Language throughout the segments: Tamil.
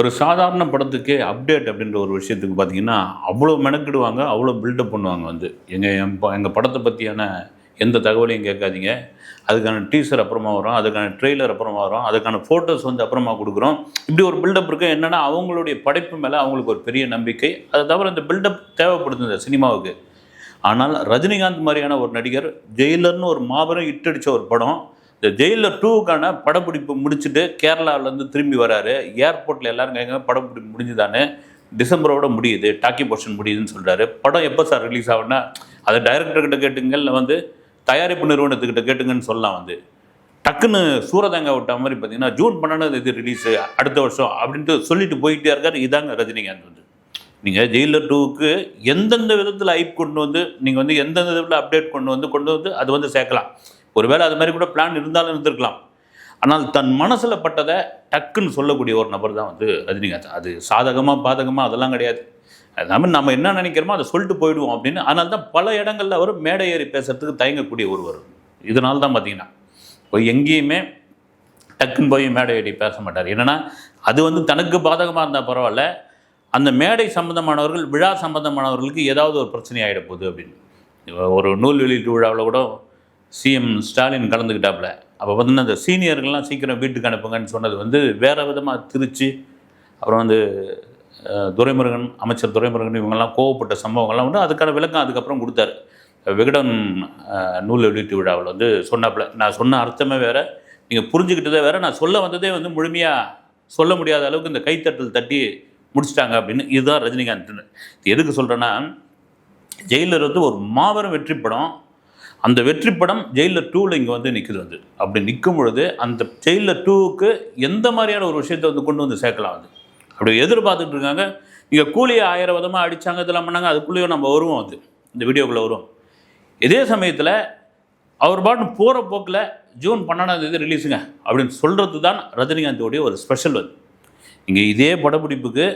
ஒரு சாதாரண படத்துக்கே அப்டேட் அப்படின்ற ஒரு விஷயத்துக்கு பார்த்தீங்கன்னா அவ்வளோ மெனக்கிடுவாங்க அவ்வளோ பில்டப் பண்ணுவாங்க வந்து. எங்கள் எங்கள் படத்தை பற்றியான எந்த தகவலையும் கேட்காதீங்க. அதுக்கான டீசர் அப்புறமா வரும் அதுக்கான ட்ரெய்லர் அப்புறமா வரும் அதுக்கான ஃபோட்டோஸ் வந்து அப்புறமா கொடுக்குறோம். இப்படி ஒரு பில்டப் இருக்குது என்னென்னா அவங்களுடைய படைப்பு மேலே அவங்களுக்கு ஒரு பெரிய நம்பிக்கை. அதை தவிர இந்த பில்டப் தேவைப்படுது இந்த சினிமாவுக்கு. ஆனால் ரஜினிகாந்த் மாதிரியான ஒரு நடிகர் ஜெயிலர்னு ஒரு மாபெரும் இட்டடிச்ச ஒரு படம் இந்த ஜெயிலர் டூவுக்கான படப்பிடிப்பு முடிச்சுட்டு கேரளாவிலேருந்து திரும்பி வராரு. ஏர்போர்ட்டில் எல்லாரும் கேட்க படப்பிடிப்பு முடிஞ்சுதானே டிசம்பரோட முடியுது டாக்கி போர்ஷன் முடியுதுன்னு சொல்கிறாரு படம் எப்போ சார் ரிலீஸ் ஆகும்னா அதை டைரக்டர்கிட்ட கேட்டுங்க இல்லை வந்து தயாரிப்பு நிறுவனத்துக்கிட்ட கேட்டுங்கன்னு சொல்லலாம் வந்து. டக்குன்னு சூரதாங்க விட்ட மாதிரி பார்த்தீங்கன்னா ஜூன் பன்னெண்டாம் இது ரிலீஸு அடுத்த வருஷம் அப்படின்ட்டு சொல்லிட்டு போயிட்டே இருக்காரு இதாங்க ரஜினிகாந்த் வந்து. நீங்கள் ஜெயிலர் டூவுக்கு எந்தெந்த விதத்தில் ஐப் கொண்டு வந்து நீங்கள் வந்து எந்தெந்த விதத்தில் அப்டேட் கொண்டு வந்து கொண்டு வந்து அது வந்து சேர்க்கலாம். ஒருவேளை அது மாதிரி கூட பிளான் இருந்தாலும் இருந்திருக்கலாம். ஆனால் தன் மனசில் பட்டதை டக்குன்னு சொல்லக்கூடிய ஒரு நபர் தான் வந்து ரஜினிகாந்த். அது சாதகமாக பாதகமாக அதெல்லாம் கிடையாது. அது நம்ம என்ன நினைக்கிறோமோ அதை சொல்லிட்டு போயிடுவோம் அப்படின்னு. அதனால தான் பல இடங்களில் அவர் மேடை ஏறி பேசுறதுக்கு தயங்கக்கூடிய ஒருவர். இதனால தான் பார்த்தீங்கன்னா இப்போ எங்கேயுமே டக்குன்னு போய் மேடை ஏறி பேச மாட்டார். என்னன்னா அது வந்து தனக்கு பாதகமாக இருந்தால் பரவாயில்ல. அந்த மேடை சம்பந்தமானவர்கள் விழா சம்பந்தமானவர்களுக்கு ஏதாவது ஒரு பிரச்சனை ஆகிட போகுது அப்படின்னு. ஒரு நூல் வெளியீட்டு விழாவில் கூட சிஎம் ஸ்டாலின் கலந்துக்கிட்டாப்புல. அப்போ வந்து அந்த சீனியர்கள்லாம் சீக்கிரம் வீட்டுக்கு அனுப்புங்கன்னு சொன்னது வந்து வேறு விதமாக திருச்சி அப்புறம் வந்து துரைமுருகன் அமைச்சர் துரைமுருகன் இவங்கெல்லாம் கோவப்பட்ட சம்பவங்கள்லாம் வந்து அதுக்கான விளக்கம் அதுக்கப்புறம் கொடுத்தாரு. விகடன் நூல் வெளியீட்டு விழாவில் வந்து சொன்னாப்புல. நான் சொன்ன அர்த்தமே வேறு. நீங்கள் புரிஞ்சுக்கிட்டதே வேறு. நான் சொல்ல வந்ததே வந்து முழுமையாக சொல்ல முடியாத அளவுக்கு இந்த கைத்தட்டல் தட்டி முடிச்சிட்டாங்க அப்படின்னு. இதுதான் ரஜினிகாந்த் எதுக்கு சொல்கிறேன்னா ஜெயிலர் வந்து ஒரு மாபெரும் வெற்றி படம். அந்த வெற்றி படம் ஜெயிலர் டூவில் இங்கே வந்து நிற்குது வந்து அப்படி நிற்கும் பொழுது அந்த ஜெயிலர் டூவுக்கு எந்த மாதிரியான ஒரு விஷயத்தை வந்து கொண்டு வந்து சேர்க்கலாம் வந்து அப்படி எதிர்பார்த்துட்டு இருக்காங்க. இங்கே கூலியை ஆயிரம் விதமாக அடித்தாங்க இதெல்லாம் பண்ணாங்க அதுக்குள்ளேயும் நம்ம வருவோம் அது. இந்த வீடியோக்குள்ளே வருவோம். இதே சமயத்தில் அவர் பாட்டு போகிற போக்கில் ஜூன் பன்னெண்டாம் தேதி ரிலீஸுங்க அப்படின்னு சொல்கிறது தான் ரஜினிகாந்தோடைய ஒரு ஸ்பெஷல் வந்து இங்கே இதே படப்பிடிப்புக்கு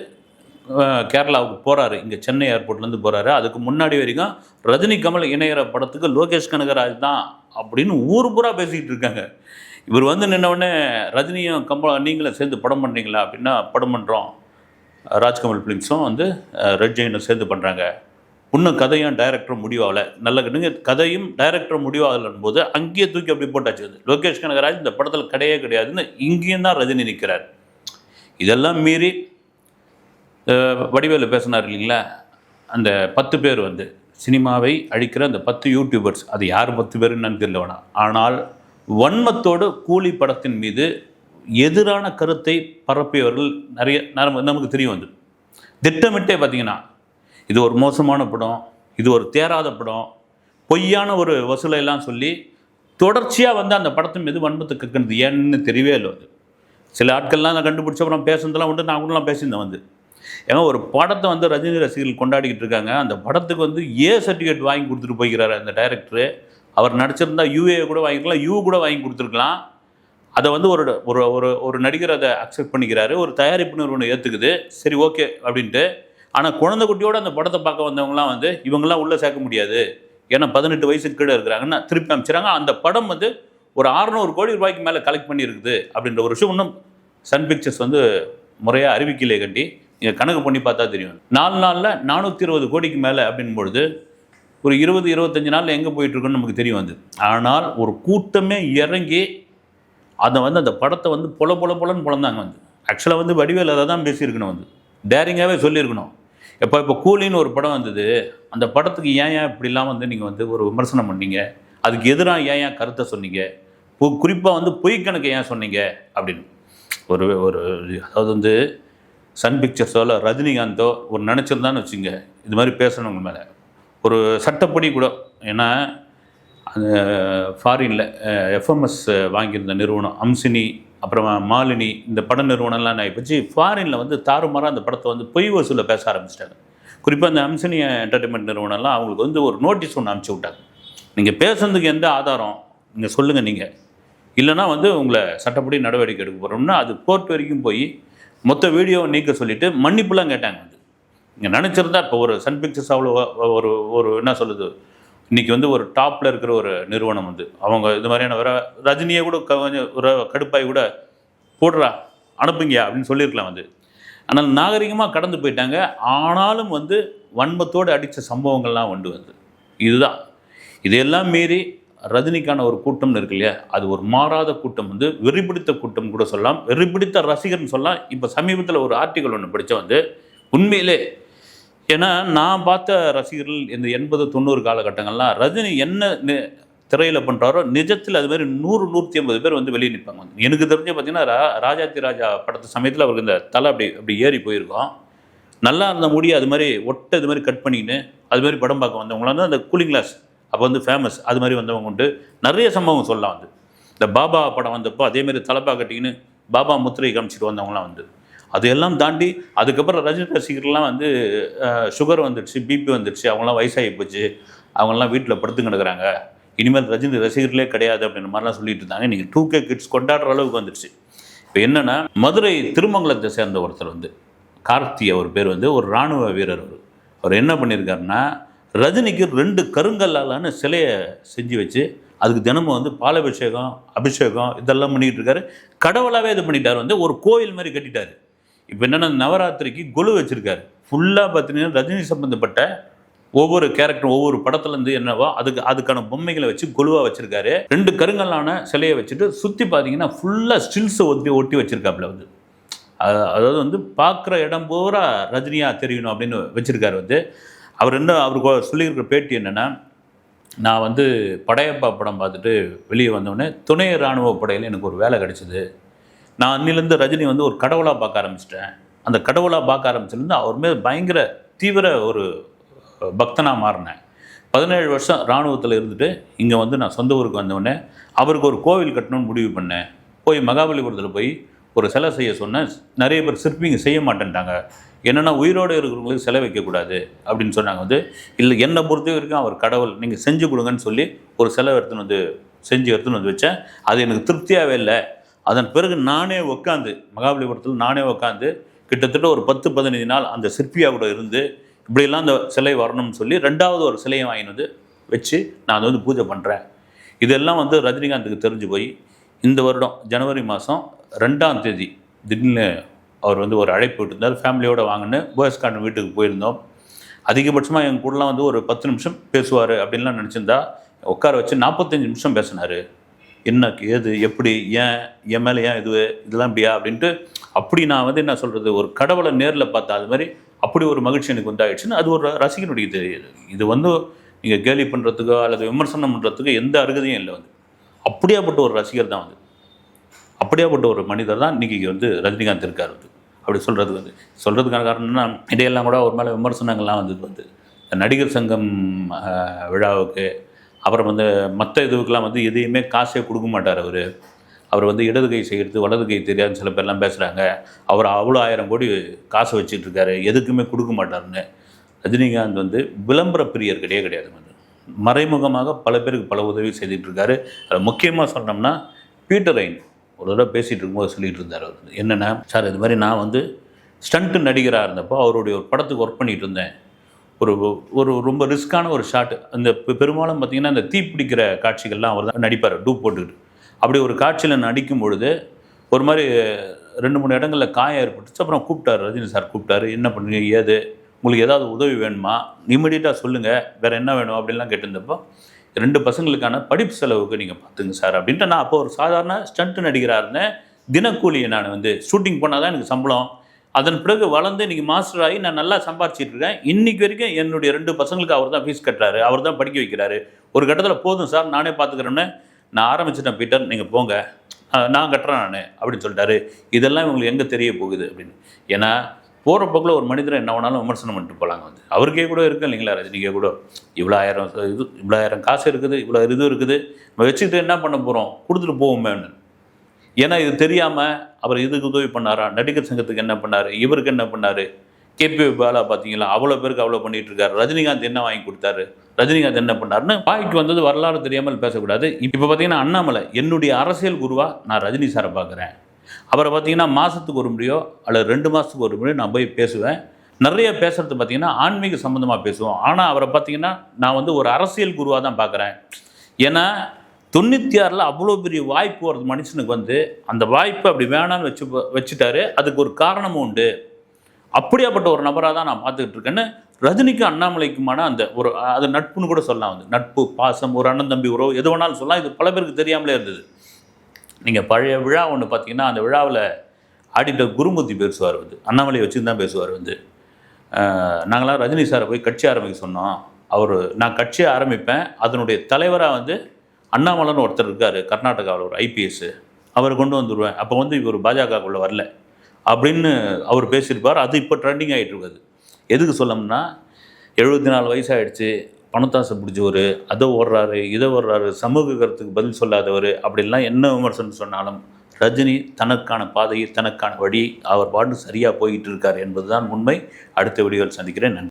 கேரளாவுக்கு போகிறாரு இங்கே சென்னை ஏர்போர்ட்லேருந்து போகிறாரு அதுக்கு முன்னாடி வரைக்கும் ரஜினி கமல் இணையிற படத்துக்கு லோகேஷ் கனகராஜ் தான் அப்படின்னு ஊர் பூரா பேசிக்கிட்டு இருக்காங்க. இவர் வந்து நின்னவுடனே ரஜினியும் கமல் நீங்களும் சேர்ந்து படம் பண்ணுறீங்களா அப்படின்னா படம் பண்ணுறோம் ராஜ்கமல் ஃபிலிம்ஸும் வந்து ரெட் ஜெயினும் சேர்ந்து பண்ணுறாங்க இன்னும் கதையும் டைரக்டரும் முடிவாகலை. நல்ல கட்டுங்க கதையும் டைரக்டரும் முடிவாகலன் போது அங்கேயே தூக்கி அப்படி போட்டாச்சு. அது லோகேஷ் கனகராஜ் இந்த படத்தில் கிடையவே கிடையாதுன்னு இங்கேயும் தான் ரஜினி நிற்கிறார் இதெல்லாம் மீறி வடிவேலு பேசினார் இல்லைங்களா? அந்த பத்து பேர் வந்து சினிமாவை அழிக்கிற அந்த பத்து யூடியூபர்ஸ் அது யார் பத்து பேருன்னு தெரியல வேணாம் ஆனால் வன்மத்தோடு கூலி படத்தின் மீது எதிரான கருத்தை பரப்பியவர்கள் நிறைய நமக்கு தெரியும் வந்து திட்டமிட்டே பார்த்தீங்கன்னா இது ஒரு மோசமான படம் இது ஒரு தேராத படம் பொய்யான ஒரு வசூலை எல்லாம் சொல்லி தொடர்ச்சியாக வந்து அந்த படத்தின் மீது வன்மத்தை கற்கிறது ஏன்னு தெரியவே இல்லை அது. சில ஆட்கள்லாம் நான் கண்டுபிடிச்ச அப்புறம் பேசுனதெல்லாம் உண்டு நான் கூடலாம் பேசியிருந்தேன் வந்து. ஏன்னா ஒரு படத்தை வந்து ரஜினி ரசிகர்கள் கொண்டாடிக்கிட்டு இருக்காங்க. அந்த படத்துக்கு வந்து ஏ சர்டிஃபிகேட் வாங்கி கொடுத்துட்டு போய்க்கிறாரு அந்த டைரக்டரு அவர் நடிச்சிருந்தா யூஏ கூட வாங்கிக்கலாம் யூ கூட வாங்கி கொடுத்துருக்கலாம். அதை வந்து ஒரு ஒரு ஒரு ஒரு நடிகர் அதை அக்செப்ட் பண்ணிக்கிறாரு. ஒரு தயாரிப்பு நிறுவனம் ஏற்றுக்குது சரி ஓகே அப்படின்ட்டு. ஆனால் குழந்தை குட்டியோட அந்த படத்தை பார்க்க வந்தவங்கலாம் வந்து இவங்கெல்லாம் உள்ளே சேர்க்க முடியாது. ஏன்னா பதினெட்டு வயசுக்கு கீழே இருக்கிறாங்கன்னா திருப்பி அமைச்சிறாங்க அந்த படம் வந்து ஒரு 600 கோடி ரூபாய்க்கு மேலே கலெக்ட் பண்ணியிருக்குது அப்படின்ற ஒரு விஷயம் இன்னும் சன் பிக்சர்ஸ் வந்து முறையாக அறிவிக்கலையே கண்டி. கணக்கு பண்ணி பார்த்தா தெரியும். நாலு நாளில் நானூற்றி இருபது கோடிக்கு மேலே அப்படின் பொழுது ஒரு இருபது இருபத்தஞ்சி நாளில் எங்கே போயிட்டுருக்குன்னு நமக்கு தெரியும் வந்து ஆனால் ஒரு கூட்டமே இறங்கி அதை வந்து அந்த படத்தை வந்து பொல பொல பொலன்னு பொழந்தாங்க வந்து. ஆக்சுவலாக வந்து வடிவேல் அதை தான் பேசியிருக்கணும் வந்து. டேரிங்காகவே சொல்லியிருக்கணும். எப்போ இப்போ கூலின்னு ஒரு படம் வந்தது. அந்த படத்துக்கு ஏன் ஏன் இப்படிலாம் வந்து நீங்கள் வந்து ஒரு விமர்சனம் பண்ணீங்க? அதுக்கு எதிராக ஏன் ஏன் கருத்தை சொன்னீங்க? குறிப்பாக வந்து பொய்க்கணக்கு ஏன் சொன்னீங்க? அப்படின்னு. ஒரு ஒரு அதாவது வந்து சன் பிக்சர்ஸோ ரஜினிகாந்தோ ஒரு நினச்சிருந்தான்னு வச்சுங்க இது மாதிரி பேசணுங்க மேலே. ஒரு சட்டப்படி கூட ஏன்னா அந்த ஃபாரினில் எஃப்எம்எஸ் வாங்கியிருந்த நிறுவனம் அம்சினி அப்புறமா மாலினி இந்த பட நிறுவனம்லாம் நான் வச்சு ஃபாரினில் வந்து தாறுமாறாக அந்த படத்தை வந்து பொய் வசூலில் பேச ஆரம்பிச்சிட்டாங்க. குறிப்பாக அந்த அம்சினி என்டர்டைன்மெண்ட் நிறுவனம்லாம் அவங்களுக்கு வந்து ஒரு நோட்டீஸ் ஒன்று அனுப்பிச்சி விட்டாங்க. நீங்கள் பேசுனதுக்கு எந்த ஆதாரம் நீங்கள் சொல்லுங்கள் நீங்கள் இல்லைன்னா வந்து உங்களை சட்டப்படி நடவடிக்கை எடுக்க போகிறோம்னா அது கோர்ட் வரைக்கும் போய் மொத்த வீடியோவை நீக்க சொல்லிவிட்டு மன்னிப்புலாம் கேட்டாங்க. வந்து இங்கே நினச்சிருந்தா இப்போ ஒரு சன் பிக்சர்ஸ் அவ்வளோ ஒரு ஒரு என்ன சொல்லுது இன்றைக்கி வந்து ஒரு டாப்பில் இருக்கிற ஒரு நிறுவனம் வந்து. அவங்க இது மாதிரியான வேற ரஜினியை கூட கொஞ்சம் ஒரு கடுப்பாய் கூட போடுறா அனுப்புங்க அப்படின்னு சொல்லியிருக்கலாம் வந்து. ஆனால் நாகரிகமாக கடந்து போயிட்டாங்க. ஆனாலும் வந்து வன்மத்தோடு அடித்த சம்பவங்கள்லாம் உண்டு வந்து. இதுதான். இதையெல்லாம் மீறி ரஜினிக்கான ஒரு கூட்டம்னு இருக்கு இல்லையா? அது ஒரு மாறாத கூட்டம் வந்து வெறிபிடித்த கூட்டம் கூட சொல்லலாம். வெறிபிடித்த ரசிகர்னு சொல்லலாம். இப்போ சமீபத்தில் ஒரு ஆர்டிக்கல் ஒன்று படித்த வந்து. உண்மையிலே ஏன்னா நான் பார்த்த ரசிகர்கள் இந்த எண்பது தொண்ணூறு காலகட்டங்கள்லாம் ரஜினி என்ன திரையில் பண்ணுறாரோ நிஜத்தில் அது மாதிரி நூறு நூற்றி ஐம்பது பேர் வந்து வெளியே நிற்பாங்க வந்து எனக்கு தெரிஞ்சு பார்த்தீங்கன்னா ரா ராஜாத்தி ராஜா படத்து சமயத்தில் அவருக்கு இந்த தலை அப்படி அப்படி ஏறி போயிருக்கோம். நல்லா இருந்த முடியை அது மாதிரி ஒட்டை இது மாதிரி கட் பண்ணிக்கின்னு அது மாதிரி படம் பார்க்க வந்தவங்களாம் அந்த கூலிங் கிளாஸ் அப்போ வந்து ஃபேமஸ் அது மாதிரி வந்தவங்க உண்டு. நிறைய சம்பவம் சொல்லலாம் வந்து இந்த பாபா படம் வந்தப்போ அதேமாரி தலைப்பா கட்டிக்கின்னு பாபா முத்திரை காமிச்சிட்டு வந்தவங்களாம் வந்து. அதையெல்லாம் தாண்டி அதுக்கப்புறம் ரஜினி ரசிகர்லாம் வந்து சுகர் வந்துடுச்சு பிபி வந்துடுச்சு அவங்களாம் வயசாகி போச்சு. அவங்களாம் வீட்டில் படுத்து கிடக்குறாங்க. இனிமேல் ரஜினி ரசிகர்களே கிடையாது அப்படின்ற மாதிரிலாம் சொல்லிட்டு இருந்தாங்க. நீங்கள் டூ கே கிட்ஸ் கொண்டாடுற அளவுக்கு வந்துடுச்சு. இப்போ என்னென்னா மதுரை திருமங்கலத்தை சேர்ந்த ஒருத்தர் வந்து கார்த்தி அவர் பேர் வந்து ஒரு இராணுவ வீரர் அவர். அவர் என்ன பண்ணியிருக்காருன்னா ரஜினிக்கு ரெண்டு கருங்கல்லாலான சிலையை செஞ்சு வச்சு அதுக்கு தினமும் வந்து பாலாபிஷேகம் அபிஷேகம் இதெல்லாம் பண்ணிக்கிட்டு இருக்காரு. கடவுளாகவே இது பண்ணிட்டார். வந்து ஒரு கோயில் மாதிரி கட்டிட்டார். இப்போ என்னென்னா நவராத்திரிக்கு கொலு வச்சுருக்காரு. ஃபுல்லாக பார்த்தீங்கன்னா ரஜினி சம்மந்தப்பட்ட ஒவ்வொரு கேரக்டரும் ஒவ்வொரு படத்துலேருந்து என்னவோ அதுக்கு அதுக்கான பொம்மைகளை வச்சு கொலுவாக வச்சுருக்காரு. ரெண்டு கருங்கல்லான சிலையை வச்சுட்டு சுற்றி பார்த்தீங்கன்னா ஃபுல்லாக ஸ்டில்ஸை ஒட்டி ஒட்டி வச்சிருக்காப்புல வந்து. அதாவது வந்து பார்க்குற இடம் பூரா ரஜினியாக தெரியணும் அப்படின்னு வச்சுருக்காரு வந்து. அவர் என்ன அவருக்கு சொல்லியிருக்கிற பேட்டி என்னென்னா நான் வந்து படையப்பா படம் பார்த்துட்டு வெளியே வந்தோடனே துணை இராணுவ படையில் எனக்கு ஒரு வேலை கிடச்சிது. நான் அன்னிலேருந்து ரஜினி வந்து ஒரு கடவுளாக பார்க்க ஆரம்பிச்சிட்டேன். அந்த கடவுளாக பார்க்க ஆரம்பிச்சிலேருந்து அவர் மேல் பயங்கர தீவிர ஒரு பக்தனாக மாறினேன். பதினேழு வருஷம் இராணுவத்தில் இருந்துட்டு இங்கே வந்து நான் சொந்த ஊருக்கு வந்தவுடனே அவருக்கு ஒரு கோவில் கட்டணும்னு முடிவு பண்ணேன். போய் மகாபலிபுரத்தில் போய் ஒரு சிலை செய்ய சொன்னேன் நிறைய பேர் சிற்பிங்க செய்ய மாட்டேன்ட்டாங்க. என்னென்னா உயிரோடு இருக்கிறவங்களுக்கு சிலை வைக்கக்கூடாது அப்படின்னு சொன்னாங்க. வந்து இல்லை என்னை பொறுத்த வரைக்கும் அவர் கடவுள் நீங்கள் செஞ்சு கொடுங்கன்னு சொல்லி ஒரு சிலை எடுத்துன்னு வந்து செஞ்சு எடுத்துன்னு வந்து வச்சேன். அது எனக்கு திருப்தியாகவே இல்லை. அதன் பிறகு நானே உட்காந்து மகாபலிபுரத்தில் நானே உட்காந்து கிட்டத்தட்ட ஒரு பத்து பதினைஞ்சு நாள் அந்த சிற்பியாக கூட இருந்து இப்படியெல்லாம் அந்த சிலை வரணும்னு சொல்லி ரெண்டாவது ஒரு சிலையை வாங்கிட்டு வந்து வச்சு நான் அதை வந்து பூஜை பண்ணுறேன் இதெல்லாம் வந்து ரஜினிகாந்துக்கு தெரிஞ்சு போய் இந்த வருடம் ஜனவரி மாதம் ரெண்டாம் தேதி திடீர்னு அவர் வந்து ஒரு அழைப்பு விட்டுருந்தார். ஃபேமிலியோடு வாங்கின்னு போயஸ் கார்டன் வீட்டுக்கு போயிருந்தோம். அதிகபட்சமாக எங்கள் கூடலாம் வந்து ஒரு பத்து நிமிஷம் பேசுவார் அப்படின்லாம் நினச்சிருந்தா உட்கார வச்சு நாற்பத்தஞ்சு நிமிஷம் பேசினார். என்ன ஏது எப்படி ஏன் என் மேலே ஏன் இது இதெல்லாம் இப்படியா அப்படின்ட்டு அப்படி நான் வந்து என்ன சொல்கிறது ஒரு கடவுளை நேரில் பார்த்தா அது மாதிரி அப்படி ஒரு மகிழ்ச்சி எனக்கு உண்டாகிடுச்சுன்னு அது ஒரு ரசிகனுடைய இது இது வந்து நீங்கள் கேலி பண்ணுறதுக்கோ அல்லது விமர்சனம் பண்ணுறதுக்கோ எந்த அருகதையும் இல்லை வந்து. அப்படியாப்பட்ட ஒரு ரசிகர் தான் வந்து. அப்படியாப்பட்ட ஒரு மனிதர் தான் இன்றைக்கி வந்து ரஜினிகாந்த் இருக்கார் வந்து. அப்படி சொல்கிறது வந்து. சொல்கிறதுக்கான காரணம்னா இடையெல்லாம் கூட ஒரு மேலே விமர்சனங்கள்லாம் வந்தது வந்து. நடிகர் சங்கம் விழாவுக்கு அப்புறம் வந்து மற்ற இதுவுக்கெல்லாம் வந்து எதையுமே காசே கொடுக்க மாட்டார் அவர். அவர் வந்து இடது கை செய்கிறது வலது கை தெரியாதுன்னு சில பேர்லாம் பேசுகிறாங்க அவர் அவ்வளோ ஆயிரம் கோடி காசு வச்சுட்ருக்காரு இருக்காரு. எதுக்குமே கொடுக்க மாட்டார்னு ரஜினிகாந்த் வந்து விளம்பர பிரியர் கிடையாது கிடையாது வந்து. மறைமுகமாக பல பேருக்கு பல உதவி செய்துட்டு இருக்காரு. அதில் முக்கியமாக சொன்னோம்னா பீட்டர் ஐன் ஒரு தடவை பேசிகிட்டு இருக்கும்போது சொல்லிட்டு இருந்தார் அவர். வந்து. என்னென்னா சார் இது மாதிரி நான் வந்து ஸ்டண்ட்டு நடிகராக இருந்தப்போ அவருடைய ஒரு படத்துக்கு ஒர்க் பண்ணிகிட்டு இருந்தேன். ஒரு ஒரு ரொம்ப ரிஸ்க்கான ஒரு ஷாட். அந்த பெரும்பாலும் பார்த்தீங்கன்னா அந்த தீப்பிடிக்கிற காட்சிகள்லாம் அவர் தான் நடிப்பார் டூப் போட்டுக்கிட்டு. அப்படி ஒரு காட்சியில் நடிக்கும் பொழுது ஒரு மாதிரி ரெண்டு மூணு இடங்களில் காயம் ஏற்பட்டுச்சு. அப்புறம் கூப்பிட்டாரு ரஜினி சார் கூப்பிட்டாரு என்ன பண்ணுறீங்க ஏது? உங்களுக்கு ஏதாவது உதவி வேணுமா? இமிடியட்டாக சொல்லுங்கள் வேறு என்ன வேணும்? அப்படின்லாம் கேட்டிருந்தப்போ ரெண்டு பசங்களுக்கான படிப்பு செலவுக்கு நீங்கள் பார்த்துங்க சார் அப்படின்ட்டு நான் அப்போ ஒரு சாதாரண ஸ்டண்ட் நடிகராக இருந்தேன் தினக்கூலியை நான் வந்து ஷூட்டிங் பண்ணால் தான் எனக்கு சம்பளம். அதன் பிறகு வளர்ந்து இன்னைக்கு மாஸ்டர் ஆகி நான் நல்லா சம்பாரிச்சிட்டு இருக்கேன். இன்னைக்கு வரைக்கும் என்னுடைய ரெண்டு பசங்களுக்கு அவர் தான் ஃபீஸ் கட்டுறாரு. அவர் தான் படிக்க வைக்கிறாரு. ஒரு கட்டத்தில் போதும் சார் நானே பார்த்துக்கிறேன்னு நான் ஆரம்பிச்சிட்டேன் பீட்டர் நீங்கள் போங்க. நான் கட்டுறேன் நான் அப்படின்னு சொல்லிட்டாரு. இதெல்லாம் இவங்களுக்கு எங்கே தெரிய போகுது அப்படின்னு. ஏன்னா போகிற போக்கில் ஒரு மனிதரை என்ன வேணாலும் விமர்சனம் பண்ணிட்டு போகலாங்க வந்து. அவருக்கே கூட இருக்கு இல்லைங்களா? ரஜினிக்கே கூட. இவ்வளோ ஆயிரம் இது இவ்வளோ ஆயிரம் காசு இருக்குது இவ்வளோ இது இருக்குது. நம்ம வச்சுக்கிட்டு என்ன பண்ண போகிறோம் கொடுத்துட்டு போவோமேன்னு. ஏன்னா இது தெரியாமல் அவர் இதுக்கு உதவி பண்ணாரா? நடிகர் சங்கத்துக்கு என்ன பண்ணார்? இவருக்கு என்ன பண்ணார்? கேபி பாலா பார்த்தீங்களா? அவ்வளோ பேருக்கு அவ்வளோ பண்ணிட்டு இருக்காரு ரஜினிகாந்த் என்ன வாங்கி கொடுத்தாரு? ரஜினிகாந்த் என்ன பண்ணாருன்னு பாய்க்கு வந்தது வரலாறு தெரியாமல் பேசக்கூடாது. இப்போ பார்த்தீங்கன்னா அண்ணாமலை என்னுடைய அரசியல் குருவாக நான் ரஜினி சாரை பார்க்குறேன். அவரை பார்த்தீங்கன்னா மாதத்துக்கு ஒரு முறையோ அல்லது ரெண்டு மாதத்துக்கு ஒரு முறையோ நான் போய் பேசுவேன். நிறைய பேசுகிறது பார்த்தீங்கன்னா ஆன்மீக சம்மந்தமாக பேசுவோம். ஆனால் அவரை பார்த்தீங்கன்னா நான் வந்து ஒரு அரசியல் குருவாக தான் பார்க்குறேன். ஏன்னா தொண்ணூற்றி ஆறில் அவ்வளோ பெரிய வாய்ப்பு ஒரு மனுஷனுக்கு வந்து அந்த வாய்ப்பை அப்படி வேணான்னு வச்சு வச்சுட்டாரு. அதுக்கு ஒரு காரணமும் உண்டு. அப்படியாப்பட்ட ஒரு நபராக தான் நான் பார்த்துக்கிட்டு இருக்கேன்னு ரஜினிக்கும் அண்ணாமலைக்குமான அந்த ஒரு அது நட்புன்னு கூட சொல்லலாம். வந்து நட்பு பாசம் ஒரு அண்ணன் தம்பி உறவு எது வேணாலும் சொல்லலாம். இது பல பேருக்கு தெரியாமலே இருந்தது. நீங்கள் பழைய விழா ஒன்று பார்த்தீங்கன்னா அந்த விழாவில் ஆடிட்டர் குருமூர்த்தி பேசுவார் வந்து. அண்ணாமலையை வச்சு தான் பேசுவார் வந்து. நாங்களாம் ரஜினி சாரை போய் கட்சி ஆரம்பிக்க சொன்னோம். அவர் நான் கட்சியை ஆரம்பிப்பேன். அதனுடைய தலைவராக வந்து அண்ணாமலைன்னு ஒருத்தர் இருக்கார் கர்நாடகாவில் ஒரு ஐபிஎஸ் அவர் கொண்டு வந்துடுவேன் அப்போ வந்து இவர் பாஜகக்குள்ளே வரல. அப்படின்னு அவர் பேசியிருப்பார். அது இப்போ ட்ரெண்டிங் ஆகிட்டு இருக்குது. எதுக்கு சொல்லணும்னா எழுபத்தி நாலு வயசாகிடுச்சு பணத்தாசை பிடிச்சவர் அதை ஓடுறாரு இதை ஓடுறாரு சமூக கருத்துக்கு பதில் சொல்லாதவர் அப்படிலாம் என்ன விமர்சனம் சொன்னாலும் ரஜினி தனக்கான பாதையில் தனக்கான வழி அவர் பாட்டு சரியாக போய்கிட்டு இருக்கார் என்பதுதான் உண்மை. அடுத்த வீடியோவில் சந்திக்கிறேன். நன்றி.